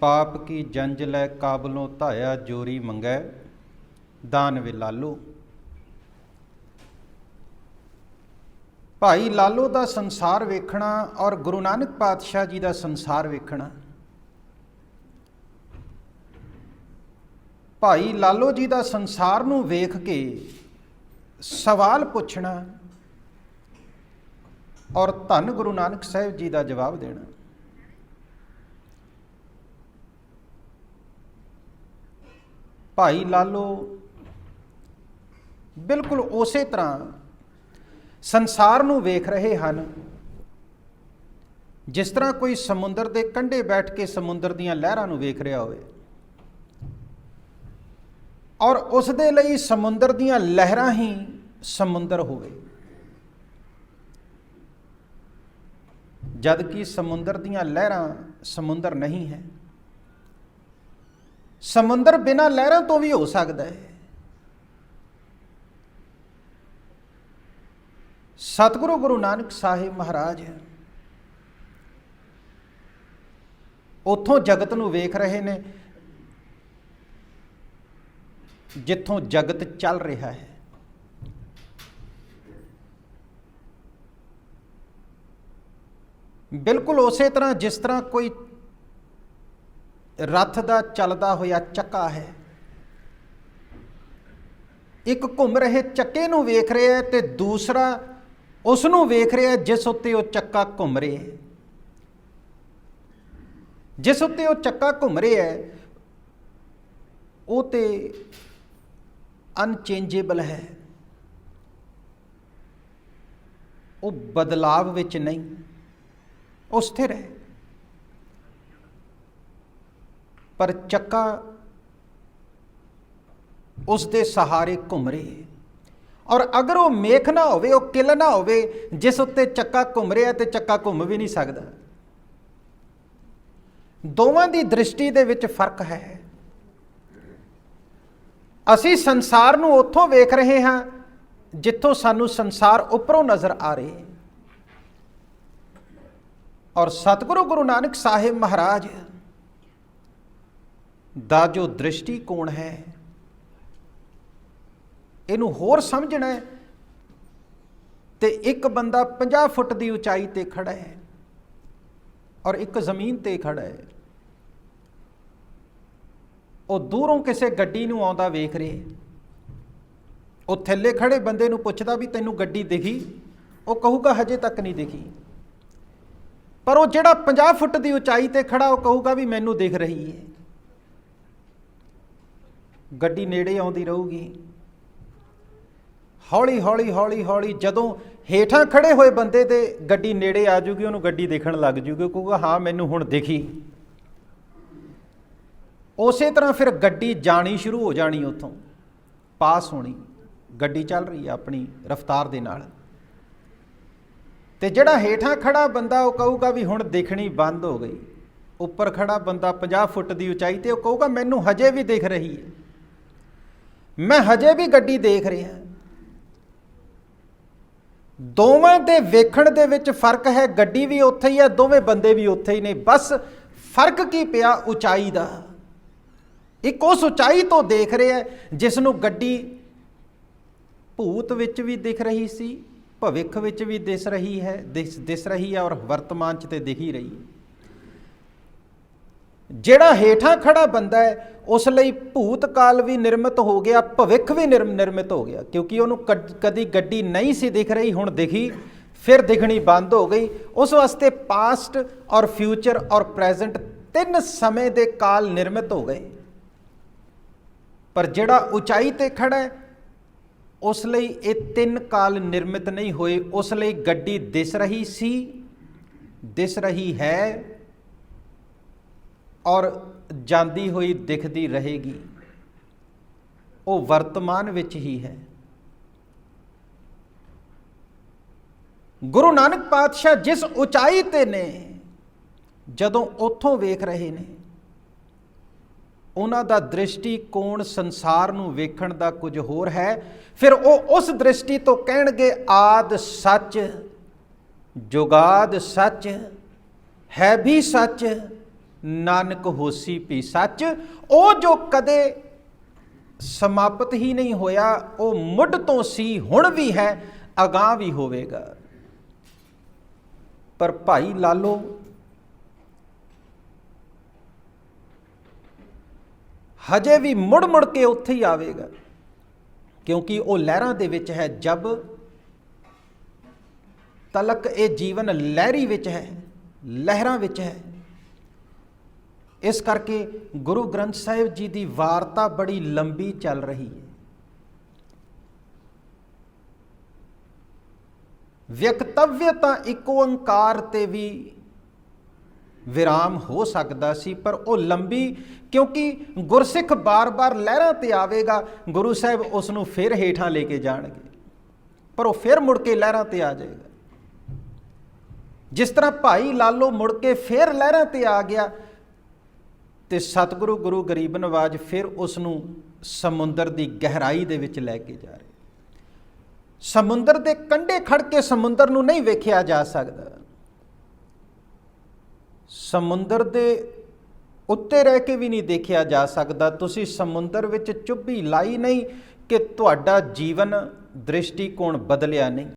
ਪਾਪ ਕੀ ਜੰਜ ਲੈ ਕਾਬਲੋਂ ਧਾਇਆ ਜੋਰੀ ਮੰਗੈ? ਦਾਨ ਵੇ ਲਾਲੋ। ਭਾਈ ਲਾਲੋ ਦਾ ਸੰਸਾਰ ਵੇਖਣਾ ਔਰ ਗੁਰੂ ਨਾਨਕ ਪਾਤਸ਼ਾਹ ਜੀ ਦਾ ਸੰਸਾਰ ਵੇਖਣਾ। ਭਾਈ ਲਾਲੋ ਜੀ ਦਾ ਸੰਸਾਰ ਨੂੰ ਵੇਖ ਕੇ ਸਵਾਲ ਪੁੱਛਣਾ ਔਰ ਧੰਨ ਗੁਰੂ ਨਾਨਕ ਸਾਹਿਬ ਜੀ ਦਾ ਜਵਾਬ ਦੇਣਾ। ਭਾਈ ਲਾਲੋ ਬਿਲਕੁਲ ਉਸੇ ਤਰ੍ਹਾਂ ਸੰਸਾਰ ਨੂੰ ਵੇਖ ਰਹੇ ਹਨ। ਜਿਸ ਤਰ੍ਹਾਂ ਕੋਈ ਸਮੁੰਦਰ ਦੇ ਕੰਢੇ ਬੈਠ ਕੇ ਸਮੁੰਦਰ ਦੀਆਂ ਲਹਿਰਾਂ ਨੂੰ ਵੇਖ ਰਿਹਾ ਹੋਵੇ। ਔਰ ਉਸ ਦੇ ਲਈ ਸਮੁੰਦਰ ਦੀਆਂ ਲਹਿਰਾਂ ਹੀ ਸਮੁੰਦਰ ਹੋਵੇ। ਜਦ ਕਿ ਸਮੁੰਦਰ ਦੀਆਂ ਲਹਿਰਾਂ ਸਮੁੰਦਰ ਨਹੀਂ ਹੈ ਸਮੁੰਦਰ ਬਿਨਾਂ ਲਹਿਰਾਂ ਤੋਂ ਵੀ ਹੋ ਸਕਦਾ ਹੈ। ਸਤਿਗੁਰੂ ਗੁਰੂ ਨਾਨਕ ਸਾਹਿਬ ਮਹਾਰਾਜ ਉਥੋਂ ਜਗਤ ਨੂੰ ਵੇਖ ਰਹੇ ਨੇ, ਜਿੱਥੋਂ ਜਗਤ ਚੱਲ ਰਿਹਾ ਹੈ। ਬਿਲਕੁਲ ਉਸੇ ਤਰ੍ਹਾਂ ਜਿਸ ਤਰ੍ਹਾਂ ਕੋਈ ਰੱਥ ਦਾ ਚੱਲਦਾ ਹੋਇਆ ਚੱਕਾ ਹੈ। ਇੱਕ ਘੁੰਮ ਰਹੇ ਚੱਕੇ ਨੂੰ ਵੇਖ ਰਿਹਾ ਹੈ ਤੇ ਦੂਸਰਾ ਉਸ ਨੂੰ ਵੇਖ ਰਿਹਾ ਹੈ ਜਿਸ ਉੱਤੇ ਉਹ ਚੱਕਾ ਘੁੰਮ ਰਿਹਾ ਹੈ। ਜਿਸ ਉੱਤੇ ਉਹ ਚੱਕਾ ਘੁੰਮ ਰਿਹਾ ਹੈ, ਉਹ ਤੇ ਅਨਚੇਂਜੇਬਲ ਹੈ। ਉਹ ਬਦਲਾਵ ਵਿੱਚ ਨਹੀਂ, ਉਹ ਸਥਿਰ ਹੈ। ਪਰ ਚੱਕਾ ਉਸ ਦੇ ਸਹਾਰੇ ਘੁੰਮ ਰਿਹਾ। ਔਰ ਅਗਰ ਉਹ ਮੇਖ ਨਾ ਹੋਵੇ, ਉਹ ਕਿਲ ਨਾ ਹੋਵੇ, ਜਿਸ ਉੱਤੇ ਚੱਕਾ ਘੁੰਮ ਰਿਹਾ ਤੇ ਚੱਕਾ ਘੁੰਮ ਵੀ ਨਹੀਂ ਸਕਦਾ। ਦੋਵਾਂ ਦੀ ਦ੍ਰਿਸ਼ਟੀ ਦੇ ਵਿੱਚ ਫ਼ਰਕ ਹੈ। ਅਸੀਂ ਸੰਸਾਰ ਨੂੰ ਉੱਥੋਂ ਵੇਖ ਰਹੇ ਹਾਂ, ਜਿੱਥੋਂ ਸਾਨੂੰ ਸੰਸਾਰ ਉੱਪਰੋਂ ਨਜ਼ਰ ਆ ਰਿਹਾ। ਔਰ ਸਤਿਗੁਰੂ ਗੁਰੂ ਨਾਨਕ ਸਾਹਿਬ ਮਹਾਰਾਜ ਦਾ ਜੋ ਦ੍ਰਿਸ਼ਟੀਕੋਣ ਹੈ, ਇਹਨੂੰ ਹੋਰ ਸਮਝਣਾ ਹੈ ਤੇ ਇੱਕ ਬੰਦਾ 50 ਫੁੱਟ ਦੀ ਉਚਾਈ ਤੇ ਖੜਾ ਹੈ ਔਰ ਇੱਕ ਜ਼ਮੀਨ ਤੇ ਖੜਾ ਹੈ। ਉਹ ਦੂਰੋਂ ਕਿਸੇ ਗੱਡੀ ਨੂੰ ਆਉਂਦਾ ਵੇਖ ਰਿਹਾ ਉਹ ਥੱਲੇ ਖੜੇ ਬੰਦੇ ਨੂੰ ਪੁੱਛਦਾ ਵੀ ਤੈਨੂੰ ਗੱਡੀ ਦਿਖੀ? ਉਹ ਕਹੂਗਾ, ਹਜੇ ਤੱਕ ਨਹੀਂ ਦਿਖੀ। ਪਰ ਉਹ ਜਿਹੜਾ 50 ਫੁੱਟ ਦੀ ਉਚਾਈ ਤੇ ਖੜਾ, ਉਹ ਕਹੂਗਾ ਵੀ ਮੈਨੂੰ ਦਿਖ ਰਹੀ ਹੈ। ਗੱਡੀ ਨੇੜੇ ਆਉਂਦੀ ਰਹੂਗੀ। ਹੌਲੀ ਹੌਲੀ ਹੌਲੀ ਹੌਲੀ ਜਦੋਂ ਹੇਠਾਂ ਖੜੇ ਹੋਏ ਬੰਦੇ ਦੇ ਗੱਡੀ ਨੇੜੇ ਆ ਜੂਗੀ, ਉਹਨੂੰ ਗੱਡੀ ਦੇਖਣ ਲੱਗ ਜੂਗੀ ਕਹੂਗਾ, ਹਾਂ, ਮੈਨੂੰ ਹੁਣ ਦਿਖੀ। ਉਸੇ ਤਰ੍ਹਾਂ ਫਿਰ ਗੱਡੀ ਜਾਣੀ ਸ਼ੁਰੂ ਹੋ ਜਾਣੀ ਉੱਥੋਂ। ਪਾਸ ਹੋਣੀ। ਗੱਡੀ ਚੱਲ ਰਹੀ ਹੈ ਆਪਣੀ ਰਫ਼ਤਾਰ ਦੇ ਨਾਲ। ਤੇ ਜਿਹੜਾ ਹੇਠਾਂ ਖੜਾ ਬੰਦਾ, ਉਹ ਕਹੂਗਾ ਵੀ ਹੁਣ ਦੇਖਣੀ ਬੰਦ ਹੋ ਗਈ। ਉੱਪਰ ਖੜਾ ਬੰਦਾ 50 ਫੁੱਟ ਦੀ ਉਚਾਈ ਤੇ, ਉਹ ਕਹੂਗਾ, ਮੈਨੂੰ ਹਜੇ ਵੀ ਦਿਖ ਰਹੀ ਹੈ। ਮੈਂ ਹਜੇ ਵੀ ਗੱਡੀ ਦੇਖ ਰਿਹਾ। ਦੋਵਾਂ ਦੇ ਵੇਖਣ ਦੇ ਵਿੱਚ ਫ਼ਰਕ ਹੈ, ਗੱਡੀ ਵੀ ਉੱਥੇ ਹੀ ਹੈ, ਦੋਵੇਂ ਬੰਦੇ ਵੀ ਉੱਥੇ ਹੀ ਨੇ। ਬਸ ਫ਼ਰਕ ਕੀ ਪਿਆ ਉਚਾਈ ਦਾ? ਇੱਕ ਉਸ ਉਚਾਈ ਤੋਂ ਦੇਖ ਰਿਹਾ ਜਿਸ ਨੂੰ ਗੱਡੀ ਭੂਤ ਵਿੱਚ ਵੀ ਦਿਖ ਰਹੀ ਸੀ, ਭਵਿੱਖ ਵਿੱਚ ਵੀ ਦਿਸ ਰਹੀ ਹੈ, ਦਿਸ ਦਿਸ ਰਹੀ ਹੈ ਔਰ ਵਰਤਮਾਨ ਚ ਤੇ ਦਿਖ ਹੀ ਰਹੀ ਹੈ। ਜਿਹੜਾ ਹੇਠਾਂ ਖੜਾ ਬੰਦਾ ਹੈ, ਉਸ ਲਈ ਭੂਤ ਕਾਲ ਵੀ ਨਿਰਮਿਤ ਹੋ ਗਿਆ, ਭਵਿੱਖ ਵੀ ਨਿਰਮਿਤ ਹੋ ਗਿਆ। ਕਿਉਂਕਿ ਉਹਨੂੰ ਕਦੀ ਗੱਡੀ ਨਹੀਂ ਸੀ ਦਿਖ ਰਹੀ, ਹੁਣ ਦਿਖੀ, ਫਿਰ ਦਿਖਣੀ ਬੰਦ ਹੋ ਗਈ। ਉਸ ਵਾਸਤੇ ਪਾਸਟ ਔਰ ਫਿਊਚਰ ਔਰ ਪ੍ਰੈਜ਼ੈਂਟ ਤਿੰਨ ਸਮੇਂ ਦੇ ਕਾਲ ਨਿਰਮਿਤ ਹੋ ਗਏ। ਪਰ ਜਿਹੜਾ ਉਚਾਈ ਤੇ ਖੜਾ ਹੈ, ਉਸ ਲਈ ਇਹ ਤਿੰਨ ਕਾਲ ਨਿਰਮਿਤ ਨਹੀਂ ਹੋਏ। ਉਸ ਲਈ ਗੱਡੀ ਦਿਸ ਰਹੀ ਸੀ, ਦਿਸ ਰਹੀ ਹੈ ਔਰ ਜਾਂਦੀ ਹੋਈ ਦਿਖਦੀ ਰਹੇਗੀ। ਉਹ ਵਰਤਮਾਨ ਵਿੱਚ ਹੀ ਹੈ। ਗੁਰੂ ਨਾਨਕ ਪਾਤਸ਼ਾਹ ਜਿਸ ਉਚਾਈ ਤੇ ਨੇ, ਜਦੋਂ ਉੱਥੋਂ ਵੇਖ ਰਹੇ ਨੇ, ਉਹਨਾਂ ਦਾ ਦ੍ਰਿਸ਼ਟੀਕੋਣ ਸੰਸਾਰ ਨੂੰ ਵੇਖਣ ਦਾ ਕੁਝ ਹੋਰ ਹੈ। ਫਿਰ ਉਹ ਉਸ ਦ੍ਰਿਸ਼ਟੀ ਤੋਂ ਕਹਿਣਗੇ, ਆਦ ਸੱਚ, ਜੁਗਾਦ ਸੱਚ, ਹੈ ਵੀ ਸੱਚ ਨਾਨਕ ਹੋਸੀ ਪੀ ਸੱਚ, ਉਹ ਜੋ ਕਦੇ ਸਮਾਪਤ ਹੀ ਨਹੀਂ ਹੋਇਆ, ਉਹ ਮੁੱਢ ਤੋਂ ਸੀ, ਹੁਣ ਵੀ ਹੈ, ਅਗਾਹ ਵੀ ਹੋਵੇਗਾ। ਪਰ ਭਾਈ ਲਾਲੋ, ਹਜੇ ਵੀ ਮੁੜ ਮੁੜ ਕੇ ਉੱਥੇ ਹੀ ਆਵੇਗਾ, ਕਿਉਂਕਿ ਉਹ ਲਹਿਰਾਂ ਦੇ ਵਿੱਚ ਹੈ, ਜਬ ਤਲਕ ਇਹ ਜੀਵਨ ਲਹਿਰੀ ਵਿੱਚ ਹੈ, ਲਹਿਰਾਂ ਵਿੱਚ ਹੈ। ਇਸ ਕਰਕੇ ਗੁਰੂ ਗ੍ਰੰਥ ਸਾਹਿਬ ਜੀ ਦੀ ਵਾਰਤਾ ਬੜੀ ਲੰਬੀ ਚੱਲ ਰਹੀ ਹੈ। ਵਿਅਕਤਵਯ ਤਾਂ ਇੱਕ ਓੰਕਾਰ ਤੇ ਵੀ ਵਿਰਾਮ ਹੋ ਸਕਦਾ ਸੀ, ਪਰ ਉਹ ਲੰਬੀ ਕਿਉਂਕਿ ਗੁਰਸਿੱਖ ਬਾਰ-ਬਾਰ ਲਹਿਰਾਂ ਤੇ ਆਵੇਗਾ, ਗੁਰੂ ਸਾਹਿਬ ਉਸ ਨੂੰ ਫਿਰ ਹੇਠਾਂ ਲੈ ਕੇ ਜਾਣਗੇ। ਪਰ ਉਹ ਫਿਰ ਮੁੜ ਕੇ ਲਹਿਰਾਂ ਤੇ ਆ ਜਾਏਗਾ। ਜਿਸ ਤਰ੍ਹਾਂ ਭਾਈ ਲਾਲੋ ਮੁੜ ਕੇ ਫਿਰ ਲਹਿਰਾਂ ਤੇ ਆ ਗਿਆ ਤੇ ਸਤਿਗੁਰੂ ਗੁਰੂ ਗਰੀਬ ਨਵਾਜ ਫਿਰ ਉਸ ਨੂੰ ਸਮੁੰਦਰ ਦੀ ਗਹਿਰਾਈ ਦੇ ਵਿੱਚ ਲੈ ਕੇ ਜਾ ਰਹੇ। ਸਮੁੰਦਰ ਦੇ ਕੰਢੇ ਖੜ ਕੇ ਸਮੁੰਦਰ ਨੂੰ ਨਹੀਂ ਵੇਖਿਆ ਜਾ ਸਕਦਾ। ਸਮੁੰਦਰ ਦੇ ਉੱਤੇ ਰਹਿ ਕੇ ਵੀ ਨਹੀਂ ਦੇਖਿਆ ਜਾ ਸਕਦਾ। ਤੁਸੀਂ ਸਮੁੰਦਰ ਵਿੱਚ ਚੁੱਭੀ ਲਾਈ ਨਹੀਂ ਕਿ ਤੁਹਾਡਾ ਜੀਵਨ ਦ੍ਰਿਸ਼ਟੀਕੋਣ ਬਦਲਿਆ ਨਹੀਂ।